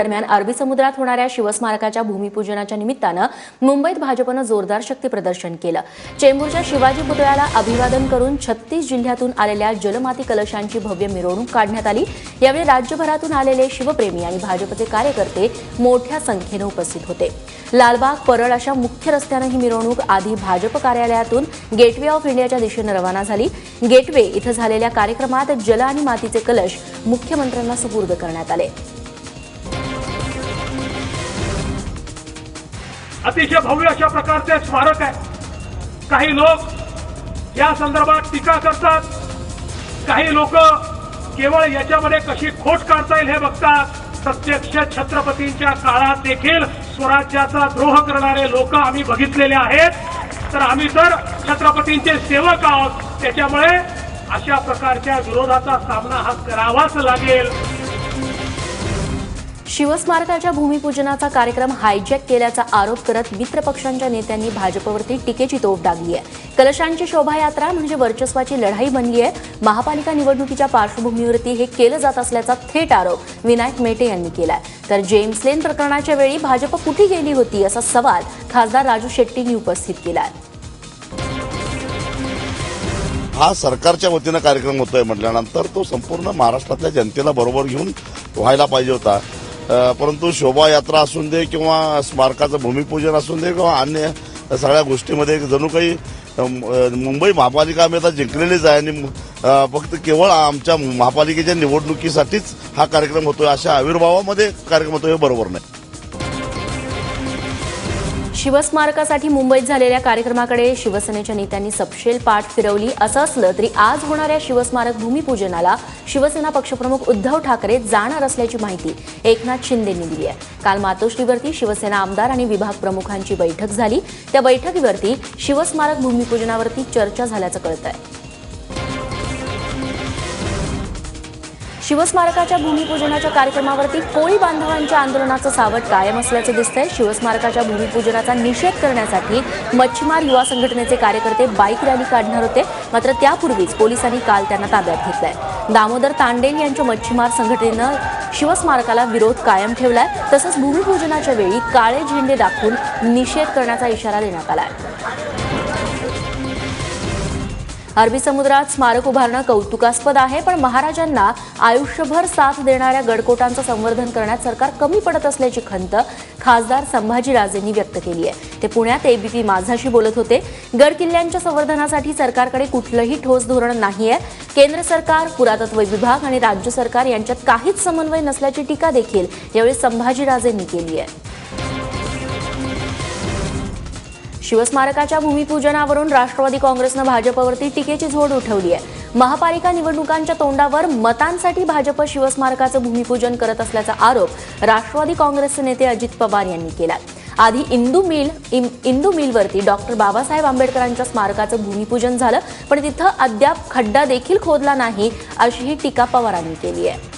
दरम्यान अरबी समुद्रात होणाऱ्या शिवस्मारकाच्या भूमिपूजनाच्या निमित्तानं मुंबईत भाजपनं जोरदार शक्ती प्रदर्शन केलं. चेंबूरच्या शिवाजी पुतळ्याला अभिवादन करून छत्तीस जिल्ह्यातून आलेल्या जलमाती कलशांची भव्य मिरवणूक काढण्यात आली. यावेळी राज्यभरातून आलेले शिवप्रेमी आणि भाजपचे कार्यकर्ते मोठ्या संख्येनं उपस्थित होते. लालबाग परळ अशा मुख्य रस्त्यानं ही मिरवणूक आधी भाजप कार्यालयातून गेटवे ऑफ इंडियाच्या दिशेनं रवाना झाली. गेटवे इथं झालेल्या कार्यक्रमात जल आणि मातीचे कलश मुख्यमंत्र्यांना सुपूर्द करण्यात आले. अतिशय भव्य अशा प्रकारचे स्मारक आहे. काही लोक या संदर्भात टीका करतात. काही लोक केवळ याच्यामध्ये कशी खोट काढता येईल हे बघतात. प्रत्यक्ष छत्रपतींच्या काळात देखील स्वराज्याचा द्रोह करणारे लोक आम्ही बघितलेले आहेत. तर आम्ही तर छत्रपतींचे सेवक आहोत. त्याच्यामुळे अशा प्रकारच्या विरोधाचा सामना हा करावाच लागेल. शिवस्मारकाच्या भूमिपूजनाचा कार्यक्रम हायजॅक केल्याचा आरोप करत मित्रपक्षांच्या नेत्यांनी भाजपवरती टीकेची तोफ डागली आहे. कलशांची शोभायात्रा म्हणजे वर्चस्वाची लढाई बनली आहे. महापालिका निवडणुकीच्या पार्श्वभूमीवरती हे केलं जात असल्याचा थेट आरोप विनायक मेटे यांनी केलाय. तर जेम्स लेन प्रकरणाच्या वेळी भाजप कुठे गेली होती असा सवाल खासदार राजू शेट्टींनी उपस्थित केलाय. हा सरकारच्या वतीनं कार्यक्रम होतोय म्हटल्यानंतर तो संपूर्ण महाराष्ट्रातल्या जनतेला बरोबर घेऊन व्हायला पाहिजे होता. परंतु शोभायात्रा असून दे किंवा स्मारकाचं भूमिपूजन असून दे किंवा अन्य सगळ्या गोष्टीमध्ये जणू काही मुंबई महापालिका आम्ही आता जिंकलेलीच आहे आणि फक्त केवळ आमच्या महापालिकेच्या निवडणुकीसाठीच हा कार्यक्रम होतोय अशा आविर्भावामध्ये कार्यक्रम होतो हे बरोबर नाही. शिवस्मारकासाठी मुंबईत झालेल्या कार्यक्रमाकडे शिवसेनेच्या नेत्यांनी सपशेल पाठ फिरवली. असं असलं तरी आज होणाऱ्या शिवस्मारक भूमिपूजनाला शिवसेना पक्षप्रमुख उद्धव ठाकरे जाणार असल्याची माहिती एकनाथ शिंदेंनी दिली आहे. काल मातोश्रीवरती शिवसेना आमदार आणि विभाग प्रमुखांची बैठक झाली. त्या बैठकीवरती शिवस्मारक भूमिपूजनावरती चर्चा झाल्याचं कळत आहे शिवस्मारकाच्या भूमिपूजनाच्या कार्यक्रमावरती कोळी बांधवांच्या आंदोलनाचं सावट कायम असल्याचं दिसतंय. शिवस्मारकाच्या भूमिपूजनाचा निषेध करण्यासाठी मच्छीमार युवा संघटनेचे कार्यकर्ते बाईक रॅली काढणार होते. मात्र त्यापूर्वीच पोलिसांनी काल त्यांना ताब्यात घेतलंय. दामोदर तांडेल यांच्या मच्छीमार संघटनेनं शिवस्मारकाला विरोध कायम ठेवलाय. तसंच भूमिपूजनाच्या वेळी काळे झेंडे दाखवून निषेध करण्याचा इशारा देण्यात आलाय. अरबी समुद्रात स्मारक उभारणं कौतुकास्पद आहे पण महाराजांना आयुष्यभर साथ देणाऱ्या गडकोटांचं संवर्धन करण्यात सरकार कमी पडत असल्याची खंत खासदार संभाजीराजेंनी व्यक्त केली आहे. ते पुण्यात एबीपी माझाशी बोलत होते. गड किल्ल्यांच्या संवर्धनासाठी सरकारकडे कुठलंही ठोस धोरण नाहीये. केंद्र सरकार पुरातत्व विभाग आणि राज्य सरकार यांच्यात काहीच समन्वय नसल्याची टीका देखील यावेळी संभाजीराजेंनी केली आहे. शिवस्मारकाच्या भूमिपूजनावरून राष्ट्रवादी काँग्रेसनं भाजपवरती टीकेची झोड उठवली आहे. महापालिका निवडणुकांच्या तोंडावर मतांसाठी भाजप शिवस्मारकाचं भूमिपूजन करत असल्याचा आरोप राष्ट्रवादी काँग्रेसचे नेते अजित पवार यांनी केला आधी इंदू मिल इंदू मिलवरती डॉक्टर बाबासाहेब आंबेडकरांच्या स्मारकाचं भूमिपूजन झालं पण तिथं अद्याप खड्डा देखील खोदला नाही अशीही टीका पवारांनी केली आहे.